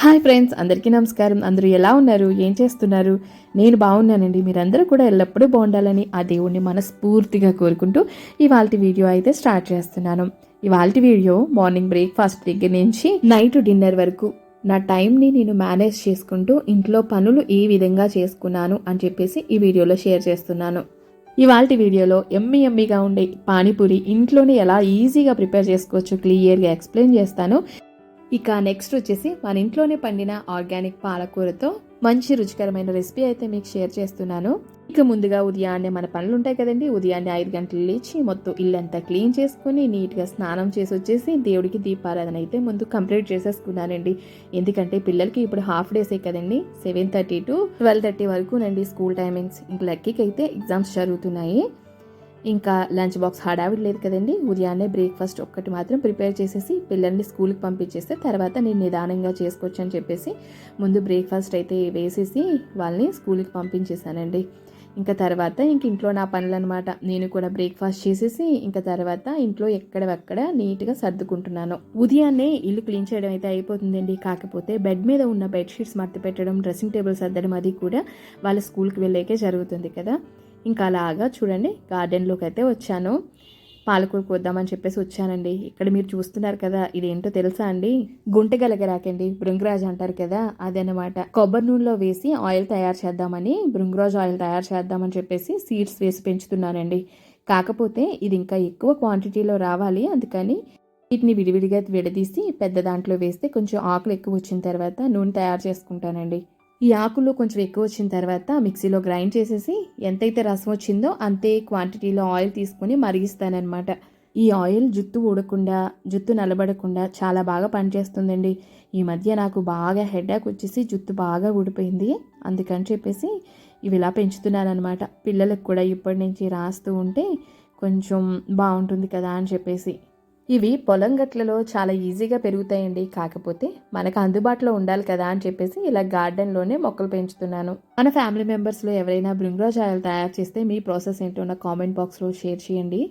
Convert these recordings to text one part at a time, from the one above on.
Hi friends అందరికీ నమస్కారం. అందరూ ఎలా ఉన్నారు? ఏం చేస్తున్నారు? నేను బాగున్నానండి. మీరందరూ కూడా ఎల్లప్పుడూ బాగుండాలని ఆ దేవుణ్ణి మనస్ఫూర్తిగా కోరుకుంటూ ఇవాళ వీడియో అయితే స్టార్ట్ చేస్తున్నాను. ఇవాళ వీడియో మార్నింగ్ బ్రేక్ఫాస్ట్ దగ్గర నుంచి నైట్ డిన్నర్ వరకు నా టైంని నేను మేనేజ్ చేసుకుంటూ ఇంట్లో పనులు ఏ విధంగా చేసుకున్నాను అని చెప్పేసి ఈ వీడియోలో షేర్ చేస్తున్నాను. ఇవాళ వీడియోలో ఎమ్మి ఎమ్మిగా ఉండే పానీపూరి ఇంట్లోనే ఎలా ఈజీగా ప్రిపేర్ చేసుకోవచ్చు క్లియర్గా ఎక్స్ప్లెయిన్ చేస్తాను. ఇక నెక్స్ట్ వచ్చేసి మన ఇంట్లోనే పండిన ఆర్గానిక్ పాలకూరతో మంచి రుచికరమైన రెసిపీ అయితే మీకు షేర్ చేస్తున్నాను. ఇక ముందుగా ఉదయాన్నే మన పనులు ఉంటాయి కదండి. ఉదయాన్నే ఐదు గంటలు లేచి మొత్తం ఇల్లంతా క్లీన్ చేసుకుని నీట్గా స్నానం చేసి వచ్చేసి దేవుడికి దీపారాధన అయితే ముందు కంప్లీట్ చేసేసుకున్నానండి. ఎందుకంటే పిల్లలకి ఇప్పుడు హాఫ్ డేసే కదండి. Seven thirty to twelve thirty వరకు నండి స్కూల్ టైమింగ్స్ ఇంక లక్కీకి అయితే ఎగ్జామ్స్ జరుగుతున్నాయి. ఇంకా లంచ్ బాక్స్ హడావిడి లేదు కదండి. ఉదయాన్నే బ్రేక్ఫాస్ట్ ఒక్కటి మాత్రం ప్రిపేర్ చేసేసి పిల్లల్ని స్కూల్కి పంపించేస్తే తర్వాత నేను నిదానంగా చేసుకోవచ్చు అని చెప్పేసి ముందు బ్రేక్ఫాస్ట్ అయితే వేసేసి వాళ్ళని స్కూల్కి పంపించేశానండి. ఇంకా తర్వాత ఇంక ఇంట్లో నా పనులు అనమాట నేను కూడా బ్రేక్ఫాస్ట్ చేసేసి ఇంకా తర్వాత ఇంట్లో ఎక్కడెక్కడ నీట్గా సర్దుకుంటున్నాను. ఉదయాన్నే ఇల్లు క్లీన్ చేయడం అయితే అయిపోతుందండి. కాకపోతే బెడ్ మీద ఉన్న బెడ్షీట్స్ మర్తి పెట్టడం డ్రెస్సింగ్ టేబుల్ సర్దడం అది కూడా వాళ్ళ స్కూల్కి వెళ్ళాకే జరుగుతుంది కదా. ఇంకా అలాగా చూడండి గార్డెన్లోకి అయితే వచ్చాను. పాలకూర కొద్దామని చెప్పేసి వచ్చానండి. ఇక్కడ మీరు చూస్తున్నారు కదా ఇదేంటో తెలుసా అండి? గుంట గలగరాకండి భృంగరాజ్ అంటారు కదా అదనమాట కొబ్బరి నూనెలో వేసి ఆయిల్ తయారు చేద్దామని భృంగరాజ్ ఆయిల్ తయారు చేద్దామని చెప్పేసి సీడ్స్ వేసి పెంచుతున్నానండి. కాకపోతే ఇది ఇంకా ఎక్కువ క్వాంటిటీలో రావాలి అందుకని వీటిని విడివిడిగా విడదీసి పెద్ద దాంట్లో వేస్తే కొంచెం ఆకులు ఎక్కువ వచ్చిన తర్వాత నూనె తయారు చేసుకుంటానండి. ఈ ఆకులు కొంచెం ఎక్కువ వచ్చిన తర్వాత మిక్సీలో గ్రైండ్ చేసేసి ఎంతైతే రసం వచ్చిందో అంతే క్వాంటిటీలో ఆయిల్ తీసుకొని మరిగిస్తానమాట ఈ ఆయిల్ జుట్టు ఊడకుండా జుట్టు నలబడకుండా చాలా బాగా పనిచేస్తుందండి. ఈ మధ్య నాకు బాగా హెడ్ఏక్ వచ్చేసి జుట్టు బాగా ఊడిపోయింది. అందుకని చెప్పేసి ఇవి ఇలా పెంచుతున్నానమాట పిల్లలకు కూడా ఇప్పటి నుంచి రాస్తూ ఉంటే కొంచెం బాగుంటుంది కదా అని చెప్పేసి. ఇవి పొలం గట్లలో చాలా ఈజీగా పెరుగుతాయండి. కాకపోతే మనకు అందుబాటులో ఉండాలి కదా అని చెప్పేసి ఇలా గార్డెన్లోనే మొక్కలు పెంచుతున్నాను. మన ఫ్యామిలీ మెంబర్స్లో ఎవరైనా బృంగ్రాజ్ ఆయిల్ తయారు చేస్తే మీ ప్రాసెస్ ఏంటో నా కామెంట్ బాక్స్లో షేర్ చేయండి.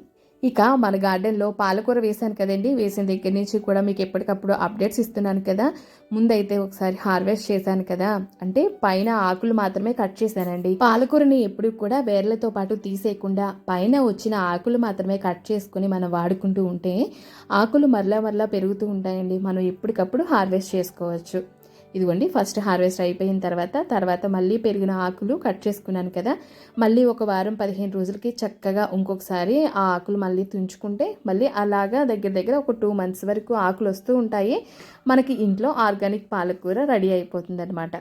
ఇక మన గార్డెన్లో పాలకూర వేసాను కదండి. వేసిన దగ్గర నుంచి కూడా మీకు ఎప్పటికప్పుడు అప్డేట్స్ ఇస్తున్నాను కదా. ముందైతే ఒకసారి హార్వెస్ట్ చేశాను కదా. అంటే పైన ఆకులు మాత్రమే కట్ చేశానండి. పాలకూరని ఎప్పుడు కూడా వేర్లతో పాటు తీసేయకుండా పైన వచ్చిన ఆకులు మాత్రమే కట్ చేసుకుని మనం వాడుకుంటూ ఉంటే ఆకులు మరలా మరలా పెరుగుతూ ఉంటాయండి. మనం ఎప్పటికప్పుడు హార్వెస్ట్ చేసుకోవచ్చు. ఇదిగోండి ఫస్ట్ హార్వెస్ట్ అయిపోయిన తర్వాత తర్వాత మళ్ళీ పెరిగిన ఆకులు కట్ చేసుకున్నాను కదా మళ్ళీ ఒక వారం పదిహేను రోజులకి చక్కగా ఇంకొకసారి ఆ ఆకులు మళ్ళీ తుంచుకుంటే మళ్ళీ అలాగా దగ్గర దగ్గర ఒక టూ మంత్స్ వరకు ఆకులు వస్తూ ఉంటాయి. మనకి ఇంట్లో ఆర్గానిక్ పాలకూర రెడీ అయిపోతుంది అనమాట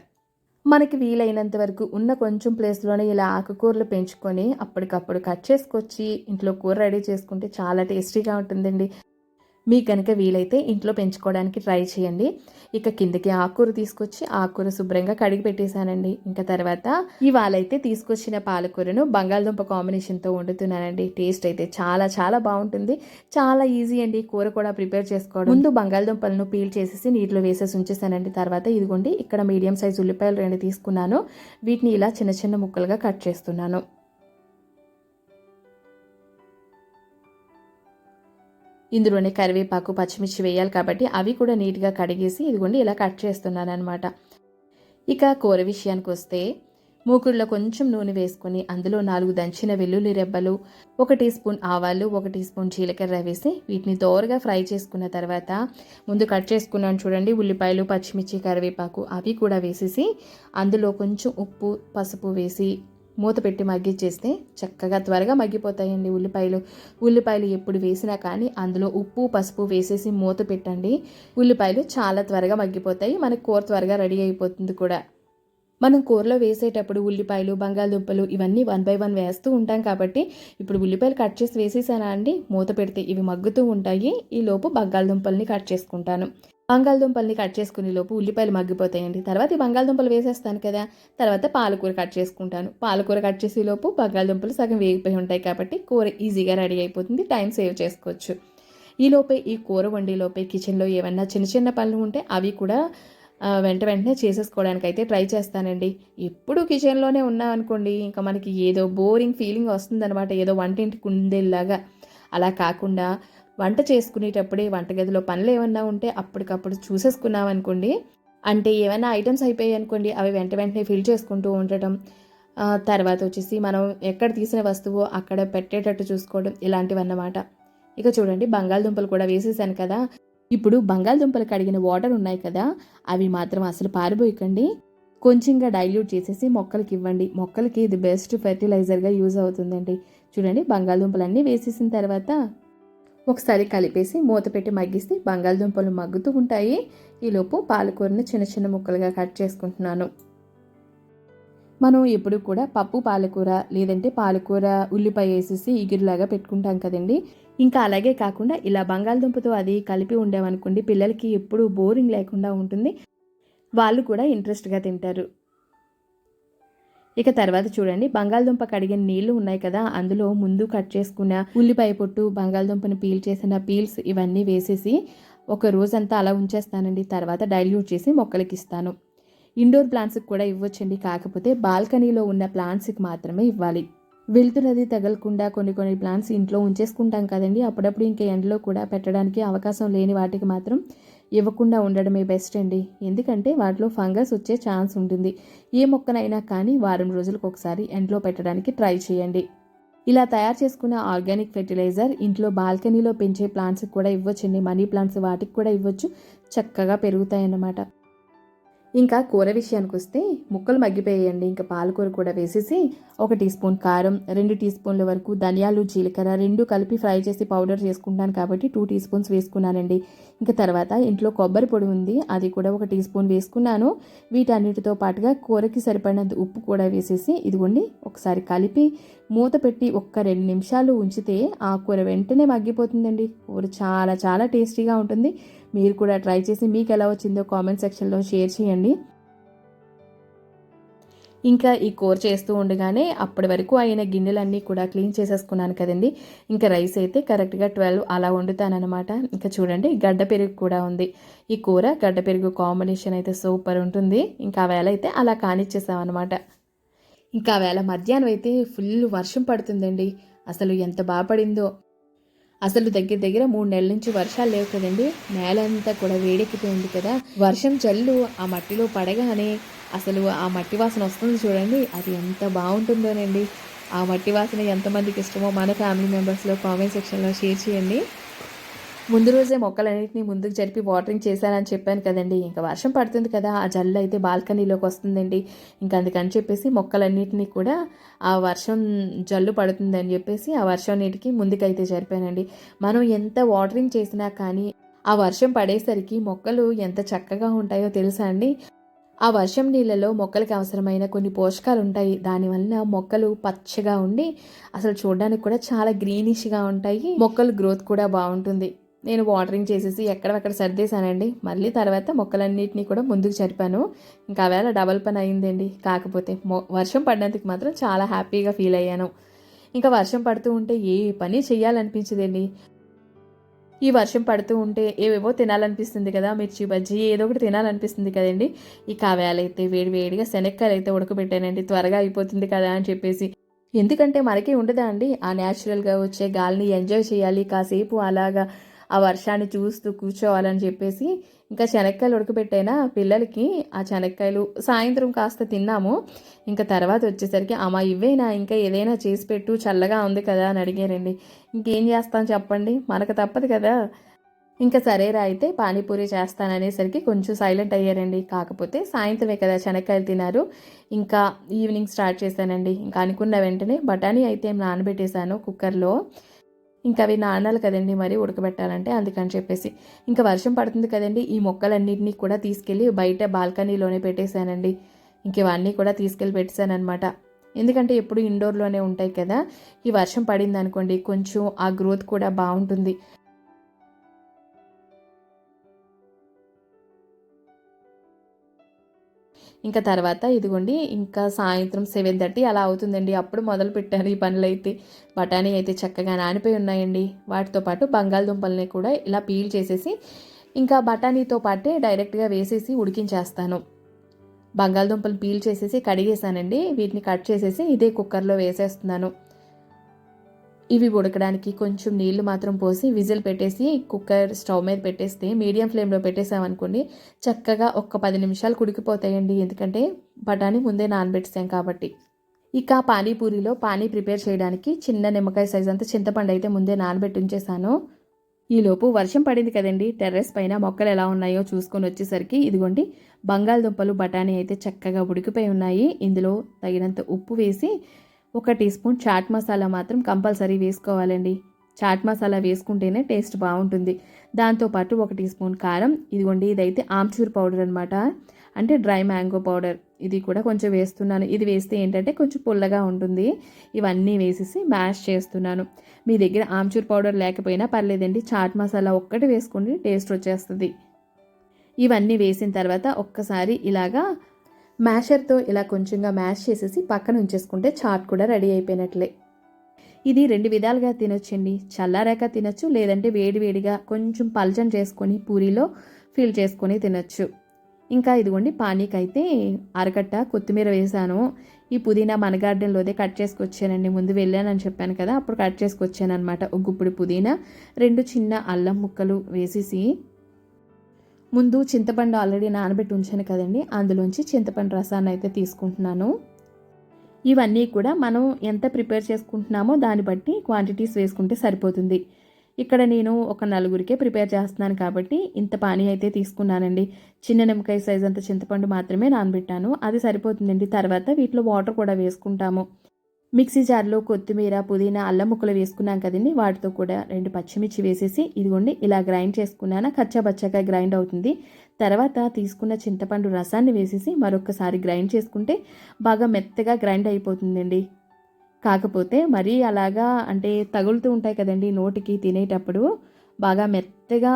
మనకి వీలైనంత వరకు ఉన్న కొంచెం ప్లేస్లోనే ఇలా ఆకుకూరలు పెంచుకొని అప్పటికప్పుడు కట్ చేసుకొచ్చి ఇంట్లో కూర రెడీ చేసుకుంటే చాలా టేస్టీగా ఉంటుందండి. మీకు కనుక వీలైతే ఇంట్లో పెంచుకోవడానికి ట్రై చేయండి. ఇక కిందకి ఆకుకూర తీసుకొచ్చి ఆకుకూర శుభ్రంగా కడిగి పెట్టేశానండి. ఇంకా తర్వాత ఇవాళ అయితే తీసుకొచ్చిన పాలకూరను బంగాళదుంప కాంబినేషన్తో వండుతున్నానండి. టేస్ట్ అయితే చాలా చాలా బాగుంటుంది. చాలా ఈజీ అండి కూర కూడా ప్రిపేర్ చేసుకోవడం. ముందు బంగాళదుంపలను పీల్ చేసేసి నీటిలో వేసేసి ఉంచేసానండి తర్వాత ఇదిగోండి ఇక్కడ మీడియం సైజ్ ఉల్లిపాయలు రెండు తీసుకున్నాను. వీటిని ఇలా చిన్న చిన్న ముక్కలుగా కట్ చేస్తున్నాను. ఇందులోనే కరివేపాకు పచ్చిమిర్చి వేయాలి కాబట్టి అవి కూడా నీట్గా కడిగేసి ఇదిగోండి ఇలా కట్ చేస్తున్నాను అనమాట ఇక కూర విషయానికి వస్తే మూకుడులో కొంచెం నూనె వేసుకొని అందులో నాలుగు దంచిన వెల్లుల్లి రెబ్బలు ఒక టీ స్పూన్ ఆవాలు ఒక టీ స్పూన్ జీలకర్ర వేసి వీటిని దోరగా ఫ్రై చేసుకున్న తర్వాత ముందు కట్ చేసుకున్నాను చూడండి ఉల్లిపాయలు పచ్చిమిర్చి కరివేపాకు అవి కూడా వేసేసి అందులో కొంచెం ఉప్పు పసుపు వేసి మూత పెట్టి మగ్గిచ్చేస్తే చక్కగా త్వరగా మగ్గిపోతాయండి ఉల్లిపాయలు. ఉల్లిపాయలు ఎప్పుడు వేసినా కానీ అందులో ఉప్పు పసుపు వేసేసి మూత పెట్టండి. ఉల్లిపాయలు చాలా త్వరగా మగ్గిపోతాయి. మనకు కూర త్వరగా రెడీ అయిపోతుంది కూడా. మనం కూరలో వేసేటప్పుడు ఉల్లిపాయలు బంగాళదుంపలు ఇవన్నీ వన్ బై వన్ వేస్తూ ఉంటాం కాబట్టి ఇప్పుడు ఉల్లిపాయలు కట్ చేసి వేసేసానా అండి? మూత పెడితే ఇవి మగ్గుతూ ఉంటాయి. ఈ లోపు బంగాళదుంపల్ని కట్ చేసుకుంటాను. బంగాళదుంపల్ని కట్ చేసుకునే లోపు ఉల్లిపాయలు మగ్గిపోతాయండి. తర్వాత ఈ బంగాళదుంపలు వేసేస్తాను కదా తర్వాత పాలకూర కట్ చేసుకుంటాను. పాలకూర కట్ చేసే లోపు బంగాళదుంపలు సగం వేగిపోయి ఉంటాయి కాబట్టి కూర ఈజీగా రెడీ అయిపోతుంది టైం సేవ్ చేసుకోవచ్చు. ఈ లోపే ఈ కూర వండేలోపే కిచెన్లో ఏమన్నా చిన్న చిన్న పనులు ఉంటే అవి కూడా వెంట వెంటనే చేసేసుకోవడానికి అయితే ట్రై చేస్తానండి. ఎప్పుడు కిచెన్లోనే ఉన్నా అనుకోండి ఇంకా మనకి ఏదో బోరింగ్ ఫీలింగ్ వస్తుందన్నమాట ఏదో వంటింటి కుందేలాగా అలా కాకుండా వంట చేసుకునేటప్పుడే వంటగదిలో పనులు ఏమన్నా ఉంటే అప్పటికప్పుడు చూసేసుకున్నాం అనుకోండి. అంటే ఏమైనా ఐటమ్స్ అయిపోయాయి అనుకోండి అవి వెంట వెంటనే ఫిల్ చేసుకుంటూ ఉండటం. తర్వాత వచ్చేసి మనం ఎక్కడ తీసిన వస్తువు అక్కడ పెట్టేటట్టు చూసుకోవడం ఇలాంటివన్నమాట. ఇక చూడండి బంగాళదుంపలు కూడా వేసేసాను కదా. ఇప్పుడు బంగాళదుంపలు కడిగిన వాటర్ ఉన్నాయి కదా అవి మాత్రం అసలు పారిపోయకండి కొంచెంగా డైల్యూట్ చేసేసి మొక్కలకి ఇవ్వండి. మొక్కలకి ఇది బెస్ట్ ఫెర్టిలైజర్గా యూజ్ అవుతుందండి. చూడండి బంగాళదుంపలన్నీ వేసేసిన తర్వాత ఒకసారి కలిపేసి మూత పెట్టి మగ్గిస్తే బంగాళదుంపలు మగ్గుతూ ఉంటాయి. ఈలోపు పాలకూరని చిన్న చిన్న ముక్కలుగా కట్ చేసుకుంటున్నాను. మనం ఎప్పుడు కూడా పప్పు పాలకూర లేదంటే పాలకూర ఉల్లిపాయ వేసేసి ఇగురులాగా పెట్టుకుంటాం కదండి. ఇంకా అలాగే కాకుండా ఇలా బంగాళదుంపతో అది కలిపి ఉండేవనుకోండి పిల్లలకి ఎప్పుడు బోరింగ్ లేకుండా ఉంటుంది. వాళ్ళు కూడా ఇంట్రెస్ట్గా తింటారు. ఇక తర్వాత చూడండి బంగాళదుంప కడిగిన నీళ్ళు ఉన్నాయి కదా అందులో ముందు కట్ చేసుకున్న ఉల్లిపాయ పొట్టు బంగాళదుంపను పీల్ చేసిన పీల్స్ ఇవన్నీ వేసేసి ఒక రోజంతా అలా ఉంచేస్తానండి. తర్వాత డైల్యూట్ చేసి మొక్కలకి ఇస్తాను. ఇండోర్ ప్లాంట్స్కి కూడా ఇవ్వచ్చండి. కాకపోతే బాల్కనీలో ఉన్న ప్లాంట్స్కి మాత్రమే ఇవ్వాలి. వెళ్తున్నది తగలకుండా కొన్ని కొన్ని ప్లాంట్స్ ఇంట్లో ఉంచేసుకుంటాం కదండి. అప్పుడప్పుడు ఇంకా ఎండలో కూడా పెట్టడానికి అవకాశం లేని వాటికి మాత్రం ఇవ్వకుండా ఉండడమే బెస్ట్ అండి. ఎందుకంటే వాటిలో ఫంగస్ వచ్చే ఛాన్స్ ఉంటుంది. ఏ మొక్కనైనా కానీ వారం రోజులకు ఒకసారి ఎండ్లో పెట్టడానికి ట్రై చేయండి. ఇలా తయారు చేసుకున్న ఆర్గానిక్ ఫెర్టిలైజర్ ఇంట్లో బాల్కనీలో పెంచే ప్లాంట్స్కి కూడా ఇవ్వచ్చండి. మనీ ప్లాంట్స్ వాటికి కూడా ఇవ్వచ్చు. చక్కగా పెరుగుతాయన్నమాట. ఇంకా కూర విషయానికి వస్తే ముక్కలు మగ్గిపోయేయండి. ఇంకా పాలకూర కూడా వేసేసి ఒక టీ స్పూన్ కారం రెండు టీ స్పూన్ల వరకు ధనియాలు జీలకర్ర రెండు కలిపి ఫ్రై చేసి పౌడర్ చేసుకుంటాను కాబట్టి టూ టీ స్పూన్స్ వేసుకున్నానండి. ఇంకా తర్వాత ఇంట్లో కొబ్బరి పొడి ఉంది అది కూడా ఒక టీ స్పూన్ వేసుకున్నాను. వీటన్నిటితో పాటుగా కూరకి సరిపడినంత ఉప్పు కూడా వేసేసి ఇదిగోండి ఒకసారి కలిపి మూత పెట్టి ఒక్క రెండు నిమిషాలు ఉంచితే ఆ కూర వెంటనే మగ్గిపోతుందండి. కూర చాలా చాలా టేస్టీగా ఉంటుంది. మీరు కూడా ట్రై చేసి మీకు ఎలా వచ్చిందో కామెంట్ సెక్షన్లో షేర్ చేయండి. ఇంకా ఈ కూర చేస్తూ ఉండగానే అప్పటి వరకు అయిన గిన్నెలన్నీ కూడా క్లీన్ చేసేసుకున్నాను కదండి. ఇంకా రైస్ అయితే కరెక్ట్గా ట్వెల్వ్ అలా వండుతానమాట ఇంకా చూడండి గడ్డ పెరుగు కూడా ఉంది. ఈ కూర గడ్డ పెరుగు కాంబినేషన్ అయితే సూపర్ ఉంటుంది. ఇంకా ఆ వేళ అయితే అలా కానిచ్చేసామన్నమాట. ఇంకా వేళ మధ్యాహ్నం అయితే ఫుల్ వర్షం పడుతుందండి. అసలు ఎంత బాగా పడిందో. అసలు దగ్గర దగ్గర మూడు నెలల నుంచి వర్షాలు లేవు కదండి. నేల అంతా కూడా వేడెక్కిపోయింది కదా. వర్షం చల్లు ఆ మట్టిలో పడగానే అసలు ఆ మట్టి వాసన వస్తుంది చూడండి. అది ఎంత బాగుంటుందోనండి. ఆ మట్టి వాసన ఎంతమందికి ఇష్టమో మన ఫ్యామిలీ మెంబర్స్లో కామెంట్ సెక్షన్లో షేర్ చేయండి. ముందు రోజే మొక్కలన్నింటినీ ముందుకు జరిపి వాటరింగ్ చేశానని చెప్పాను కదండి. ఇంకా వర్షం పడుతుంది కదా ఆ జల్లు అయితే బాల్కనీలోకి వస్తుందండి. ఇంకా అందుకని చెప్పేసి మొక్కలన్నింటినీ కూడా ఆ వర్షం జల్లు పడుతుందని చెప్పేసి ఆ వర్షం నీటికి ముందుకైతే జరిపానండి. మనం ఎంత వాటరింగ్ చేసినా కానీ ఆ వర్షం పడేసరికి మొక్కలు ఎంత చక్కగా ఉంటాయో తెలుసా అండి? ఆ వర్షం నీళ్ళలో మొక్కలకి అవసరమైన కొన్ని పోషకాలు ఉంటాయి. దానివల్ల మొక్కలు పచ్చగా ఉండి అసలు చూడడానికి కూడా చాలా గ్రీనిష్గా ఉంటాయి. మొక్కలు గ్రోత్ కూడా బాగుంటుంది. నేను వాటరింగ్ చేసేసి ఎక్కడెక్కడ సర్దేశానండి. మళ్ళీ తర్వాత మొక్కలన్నిటినీ కూడా ముందుకు జరిపాను. ఇంకా వేళ డబల్ పని అయిందండి. కాకపోతే మొ వర్షం పడినందుకు మాత్రం చాలా హ్యాపీగా ఫీల్ అయ్యాను. ఇంకా వర్షం పడుతూ ఉంటే ఏ పని చేయాలనిపించదండి ఈ వర్షం పడుతూ ఉంటే ఏవేవో తినాలనిపిస్తుంది కదా మిర్చి బజ్జీ ఏదో ఒకటి తినాలనిపిస్తుంది కదండి. ఈ కావ్యాలు అయితే వేడి వేడిగా శనక్కాయలు అయితే ఉడకబెట్టానండి. త్వరగా అయిపోతుంది కదా అని చెప్పేసి. ఎందుకంటే మనకి ఉండదా అండి? ఆ న్యాచురల్గా వచ్చే గాలిని ఎంజాయ్ చేయాలి. కాసేపు అలాగా ఆ వర్షాన్ని చూస్తూ కూర్చోవాలని చెప్పేసి ఇంకా శనక్కాయలు ఉడకబెట్టైనా పిల్లలకి ఆ శనక్కాయలు సాయంత్రం కాస్త తిన్నాము. ఇంకా తర్వాత వచ్చేసరికి అమ్మ ఇవేనా ఇంకా ఏదైనా చేసి పెట్టు చల్లగా ఉంది కదా అని అడిగారండి. ఇంకేం చేస్తాం చెప్పండి? మనకు తప్పదు కదా. ఇంకా సరేరా అయితే పానీపూరి చేస్తాననేసరికి కొంచెం సైలెంట్ అయ్యారండి. కాకపోతే సాయంత్రమే కదా శనక్కాయలు తిన్నారు. ఇంకా ఈవినింగ్ స్టార్ట్ చేశానండి. ఇంకా అనుకున్న వెంటనే బఠానీ అయితే నానబెట్టేశాను కుక్కర్లో. ఇంకా అవి నానాలి కదండి మరి ఉడకబెట్టాలంటే అందుకని చెప్పేసి. ఇంకా వర్షం పడుతుంది కదండి ఈ మొక్కలన్నింటినీ కూడా తీసుకెళ్ళి బయట బాల్కనీలోనే పెట్టేశానండి. ఇంక ఇవన్నీ కూడా తీసుకెళ్ళి పెట్టేశానమాట ఎందుకంటే ఎప్పుడు ఇండోర్లోనే ఉంటాయి కదా ఈ వర్షం పడింది అనుకోండి కొంచెం ఆ గ్రోత్ కూడా బాగుంటుంది. ఇంకా తర్వాత ఇదిగోండి ఇంకా సాయంత్రం సెవెన్ థర్టీ అలా అవుతుందండి. అప్పుడు మొదలు పెట్టాను ఈ పనులు అయితే బఠానీ అయితే చక్కగా నానిపోయి ఉన్నాయండి. వాటితో పాటు బంగాళదుంపల్ని కూడా ఇలా పీల్ చేసేసి ఇంకా బఠానీతో పాటే డైరెక్ట్గా వేసేసి ఉడికించేస్తాను. బంగాళదుంపలు పీల్ చేసేసి కడిగేసానండి వీటిని కట్ చేసేసి ఇదే కుక్కర్లో వేసేస్తున్నాను. ఇవి ఉడకడానికి కొంచెం నీళ్ళు మాత్రం పోసి విజిల్ పెట్టేసి కుక్కర్ స్టవ్ మీద పెట్టేస్తే మీడియం ఫ్లేమ్లో పెట్టేసామనుకోండి చక్కగా ఒక్క పది నిమిషాలు కుడికిపోతాయండి. ఎందుకంటే బఠానీ ముందే నానబెట్టేసాం కాబట్టి. ఇక పానీపూరిలో పానీ ప్రిపేర్ చేయడానికి చిన్న నిమ్మకాయ సైజ్ అంతా చింతపండు అయితే ముందే నానబెట్టి ఉంచేసాను. ఈలోపు వర్షం పడింది కదండి. టెర్రస్ పైన మొక్కలు ఎలా ఉన్నాయో చూసుకొని వచ్చేసరికి ఇదిగోండి బంగాళదుంపలు బఠానీ అయితే చక్కగా ఉడికిపోయి ఉన్నాయి. ఇందులో తగినంత ఉప్పు వేసి ఒక టీ స్పూన్ చాట్ మసాలా మాత్రం కంపల్సరీ వేసుకోవాలండి. చాట్ మసాలా వేసుకుంటేనే టేస్ట్ బాగుంటుంది. దాంతోపాటు ఒక టీ స్పూన్ కారం ఇదిగోండి ఇదైతే ఆమ్చూర్ పౌడర్ అనమాట అంటే డ్రై మ్యాంగో పౌడర్. ఇది కూడా కొంచెం వేస్తున్నాను. ఇది వేస్తే ఏంటంటే కొంచెం పుల్లగా ఉంటుంది. ఇవన్నీ వేసేసి మ్యాష్ చేస్తున్నాను. మీ దగ్గర ఆమ్చూర్ పౌడర్ లేకపోయినా పర్లేదండి. చాట్ మసాలా ఒక్కటి వేసుకుంటే టేస్ట్ వచ్చేస్తుంది. ఇవన్నీ వేసిన తర్వాత ఒక్కసారి ఇలాగా మ్యాషర్తో ఇలా కొంచెంగా మ్యాష్ చేసేసి పక్కన ఉంచేసుకుంటే చాట్ కూడా రెడీ అయిపోయినట్లే. ఇది రెండు విధాలుగా తినొచ్చండి. చల్లారాక తినొచ్చు లేదంటే వేడివేడిగా కొంచెం పల్చం చేసుకొని పూరీలో ఫిల్ చేసుకొని తినొచ్చు. ఇంకా ఇదిగోండి పానీకైతే అరకట్ట కొత్తిమీర వేసాను. ఈ పుదీనా మన గార్డెన్లోదే కట్ చేసుకొచ్చానండి. ముందు వెళ్ళానని చెప్పాను కదా అప్పుడు కట్ చేసుకొచ్చాను అనమాట ఒక గుప్పుడు పుదీనా రెండు చిన్న అల్లం ముక్కలు వేసేసి ముందు చింతపండు ఆల్రెడీ నానబెట్టి ఉంచాను కదండి. అందులోంచి చింతపండు రసాన్ని అయితే తీసుకుంటున్నాను. ఇవన్నీ కూడా మనం ఎంత ప్రిపేర్ చేసుకుంటున్నామో దాన్ని బట్టి క్వాంటిటీస్ వేసుకుంటే సరిపోతుంది. ఇక్కడ నేను ఒక నలుగురికే ప్రిపేర్ చేస్తున్నాను కాబట్టి ఇంత పానీ అయితే తీసుకున్నానండి. చిన్న నిమ్మకాయ సైజ్ అంత చింతపండు మాత్రమే నానబెట్టాను. అది సరిపోతుందండి. తర్వాత వీటిలో వాటర్ కూడా వేసుకుంటాము. మిక్సీ జార్లో కొత్తిమీర పుదీనా అల్లం ముక్కలు వేసుకున్నాం కదండి. వాటితో కూడా రెండు పచ్చిమిర్చి వేసేసి ఇదిగోండి ఇలా గ్రైండ్ చేసుకున్నాను. కచ్చాబచ్చగా గ్రైండ్ అవుతుంది. తర్వాత తీసుకున్న చింతపండు రసాన్ని వేసేసి మరొకసారి గ్రైండ్ చేసుకుంటే బాగా మెత్తగా గ్రైండ్ అయిపోతుందండి. కాకపోతే మరీ అలాగా అంటే తగులుతూ ఉంటాయి కదండి నోటికి తినేటప్పుడు. బాగా మెత్తగా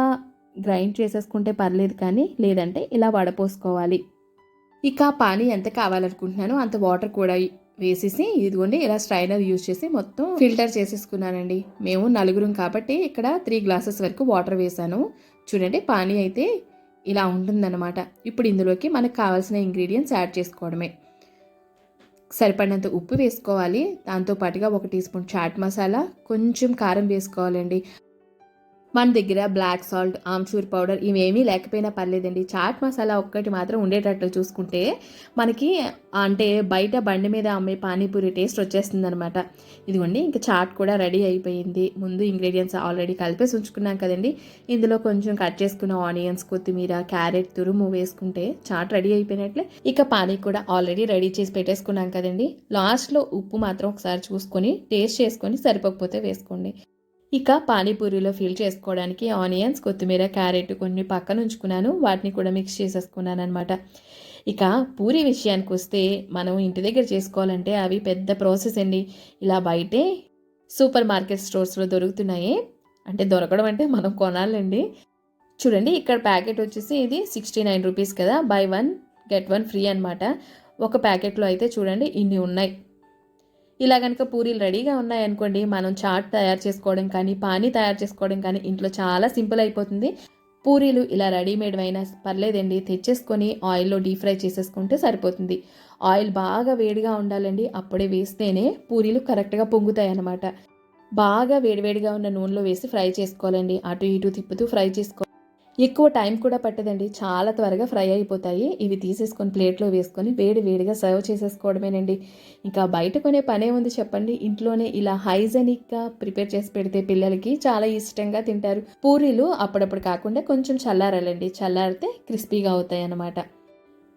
గ్రైండ్ చేసేసుకుంటే పర్లేదు కానీ లేదంటే ఇలా వడపోసుకోవాలి. ఇక పానీ ఎంత కావాలనుకుంటున్నానో అంత వాటర్ కూడా వేసేసి ఇదిగోండి ఇలా స్ట్రైనర్ యూజ్ చేసి మొత్తం ఫిల్టర్ చేసేసుకున్నానండి. మేము నలుగురం కాబట్టి ఇక్కడ త్రీ గ్లాసెస్ వరకు వాటర్ వేసాను. చూడండి పానీ అయితే ఇలా ఉంటుందన్నమాట. ఇప్పుడు ఇందులోకి మనకు కావాల్సిన ఇంగ్రీడియంట్స్ యాడ్ చేసుకోవడమే. సరిపడినంత ఉప్పు వేసుకోవాలి. దాంతోపాటుగా ఒక టీ స్పూన్ చాట్ మసాలా కొంచెం కారం వేసుకోవాలండి. మన దగ్గర బ్లాక్ సాల్ట్ ఆమ్చూర్ పౌడర్ ఇవేమీ లేకపోయినా పర్లేదండి. చాట్ మసాలా ఒక్కటి మాత్రం ఉండేటట్లు చూసుకుంటే మనకి అంటే బయట బండి మీద అమ్మే పానీపూరి టేస్ట్ వచ్చేస్తుంది అనమాట ఇదిగోండి ఇంకా చాట్ కూడా రెడీ అయిపోయింది. ముందు ఇంగ్రీడియంట్స్ ఆల్రెడీ కలిపేసి ఉంచుకున్నాం కదండి. ఇందులో కొంచెం కట్ చేసుకున్న ఆనియన్స్ కొత్తిమీర క్యారెట్ తురుము వేసుకుంటే చాట్ రెడీ అయిపోయినట్లే. ఇక పానీ కూడా ఆల్రెడీ రెడీ చేసి పెట్టేసుకున్నాం కదండి. లాస్ట్లో ఉప్పు మాత్రం ఒకసారి చూసుకొని టేస్ట్ చేసుకొని సరిపోకపోతే వేసుకోండి. ఇక పానీపూరిలో ఫిల్ చేసుకోవడానికి ఆనియన్స్ కొత్తిమీర క్యారెట్ కొన్ని పక్కన ఉంచుకున్నాను. వాటిని కూడా మిక్స్ చేసేసుకున్నాను అనమాట ఇక పూరి విషయానికి వస్తే మనం ఇంటి దగ్గర చేసుకోవాలంటే అవి పెద్ద ప్రాసెస్ అండి. ఇలా బయటే సూపర్ మార్కెట్ స్టోర్స్లో దొరుకుతున్నాయి. అంటే దొరకడం అంటే మనం కొనాలండి. చూడండి ఇక్కడ ప్యాకెట్ వచ్చేసి ఇది సిక్స్టీ నైన్ రూపీస్ కదా. Buy one get one free అనమాట ఒక ప్యాకెట్లో అయితే చూడండి ఇన్ని ఉన్నాయి. ఇలా కనుక పూరీలు రెడీగా ఉన్నాయనుకోండి మనం చాట్ తయారు చేసుకోవడం కానీ పానీ తయారు చేసుకోవడం కానీ ఇంట్లో చాలా సింపుల్ అయిపోతుంది. పూరీలు ఇలా రెడీమేడ్ అయినా పర్లేదండి తెచ్చేసుకొని ఆయిల్లో డీప్ ఫ్రై చేసేసుకుంటే సరిపోతుంది. ఆయిల్ బాగా వేడిగా ఉండాలండి అప్పుడే వేస్తేనే పూరీలు కరెక్ట్గా పొంగుతాయి అన్నమాట బాగా వేడివేడిగా ఉన్న నూనెలో వేసి ఫ్రై చేసుకోవాలండి అటు ఇటు తిప్పుతూ ఫ్రై చేసుకో ఎక్కువ టైం కూడా పట్టదండి. చాలా త్వరగా ఫ్రై అయిపోతాయి. ఇవి తీసేసుకొని ప్లేట్లో వేసుకొని వేడి వేడిగా సర్వ్ చేసేసుకోవడమేనండి. ఇంకా బయట కొనే పనే ఉంది చెప్పండి. ఇంట్లోనే ఇలా హైజెనిక్గా ప్రిపేర్ చేసి పెడితే పిల్లలకి చాలా ఇష్టంగా తింటారు. పూరీలు అప్పుడప్పుడు కాకుండా కొంచెం చల్లారాలండి. చల్లారితే క్రిస్పీగా అవుతాయి అన్నమాట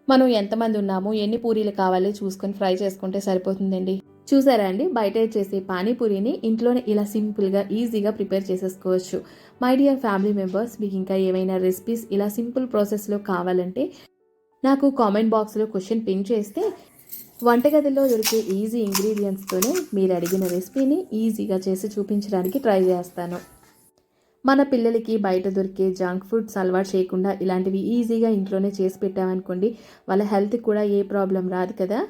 మనం ఎంతమంది ఉన్నాము ఎన్ని పూరీలు కావాలి చూసుకొని ఫ్రై చేసుకుంటే సరిపోతుందండి. చూసారా అండి? బయట చేసే పానీపూరిని ఇంట్లోనే ఇలా సింపుల్గా ఈజీగా ప్రిపేర్ చేసేసుకోవచ్చు. మై డియర్ ఫ్యామిలీ మెంబర్స్ మీకు ఇంకా ఏమైనా రెసిపీస్ ఇలా సింపుల్ ప్రాసెస్లో కావాలంటే నాకు కామెంట్ బాక్స్లో క్వశ్చన్ పిన్ చేస్తే వంటగదిలో దొరికే ఈజీ ఇంగ్రీడియంట్స్తోనే మీరు అడిగిన రెసిపీని ఈజీగా చేసి చూపించడానికి ట్రై చేస్తాను. మన పిల్లలకి బయట దొరికే జంక్ ఫుడ్స్ అలవాటు చేయకుండా ఇలాంటివి ఈజీగా ఇంట్లోనే చేసి పెట్టామనుకోండి వాళ్ళ హెల్త్కి కూడా ఏ ప్రాబ్లం రాదు కదా?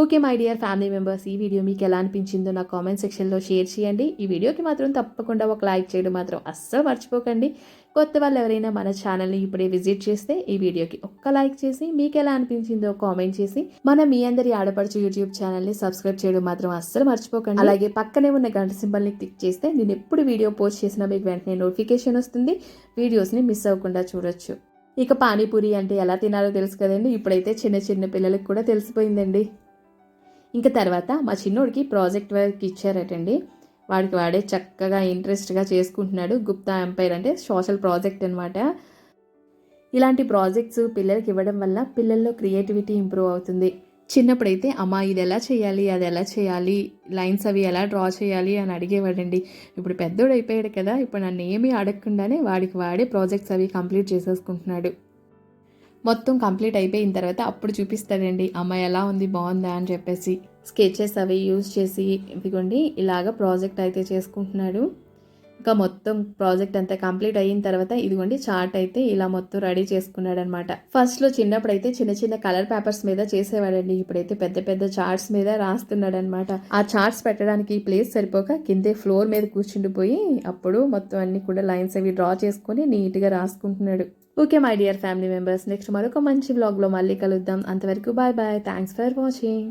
Okay my dear family members ఈ వీడియో మీకు ఎలా అనిపించిందో నా కామెంట్ సెక్షన్లో షేర్ చేయండి. ఈ వీడియోకి మాత్రం తప్పకుండా ఒక లైక్ చేయడం మాత్రం అస్సలు మర్చిపోకండి. కొత్త వాళ్ళు ఎవరైనా మన ఛానల్ని ఇప్పుడే విజిట్ చేస్తే ఈ వీడియోకి ఒక్క లైక్ చేసి మీకు ఎలా అనిపించిందో కామెంట్ చేసి మన మీ అందరి ఆడపడుచు యూట్యూబ్ ఛానల్ని సబ్స్క్రైబ్ చేయడం మాత్రం అస్సలు మర్చిపోకండి. అలాగే పక్కనే ఉన్న గంట సింబల్ని క్లిక్ చేస్తే నేను ఎప్పుడు వీడియో పోస్ట్ చేసినా మీకు వెంటనే నోటిఫికేషన్ వస్తుంది. వీడియోస్ని మిస్ అవ్వకుండా చూడొచ్చు. ఇక పానీపూరి అంటే ఎలా తినాలో తెలుసు కదండి. ఇప్పుడైతే చిన్న చిన్న పిల్లలకు కూడా తెలిసిపోయిందండి. ఇంకా తర్వాత మా చిన్నోడికి ప్రాజెక్ట్ వర్క్ ఇచ్చారటండి. వాడికి వాడే చక్కగా ఇంట్రెస్ట్గా చేసుకుంటున్నాడు. గుప్తా ఎంపైర్ అంటే సోషల్ ప్రాజెక్ట్ అనమాట ఇలాంటి ప్రాజెక్ట్స్ పిల్లలకి ఇవ్వడం వల్ల పిల్లల్లో క్రియేటివిటీ ఇంప్రూవ్ అవుతుంది. చిన్నప్పుడైతే అమ్మ ఇది ఎలా చేయాలి? అది ఎలా చేయాలి? లైన్స్ అవి ఎలా డ్రా చేయాలి? అని అడిగేవాడండి. ఇప్పుడు పెద్దోడు అయిపోయాడు కదా ఇప్పుడు నన్ను ఏమీ అడగకుండానే వాడికి వాడే ప్రాజెక్ట్స్ అవి కంప్లీట్ చేసేసుకుంటున్నాడు. మొత్తం కంప్లీట్ అయిపోయిన తర్వాత అప్పుడు చూపిస్తాడండి అమ్మ ఎలా ఉంది బాగుందా? అని చెప్పేసి. స్కెచెస్ అవి యూజ్ చేసి ఇదిగోండి ఇలాగ ప్రాజెక్ట్ అయితే చేసుకుంటున్నాడు. ఇంకా మొత్తం ప్రాజెక్ట్ అంతా కంప్లీట్ అయిన తర్వాత ఇదిగోండి చార్ట్ అయితే ఇలా మొత్తం రెడీ చేసుకున్నాడు అనమాట ఫస్ట్లో చిన్నప్పుడు అయితే చిన్న చిన్న కలర్ పేపర్స్ మీద చేసేవాడండి. ఇప్పుడైతే పెద్ద పెద్ద చార్ట్స్ మీద రాస్తున్నాడు అనమాట ఆ చార్ట్స్ పెట్టడానికి ప్లేస్ సరిపోక కిందే ఫ్లోర్ మీద కూర్చుండిపోయి అప్పుడు మొత్తం అన్ని కూడా లైన్స్ అవి డ్రా చేసుకొని నీట్గా రాసుకుంటున్నాడు. Okay my dear family members next మరొక మంచి బ్లాగ్లో మళ్ళీ కలుద్దాం. అంతవరకు bye bye thanks for watching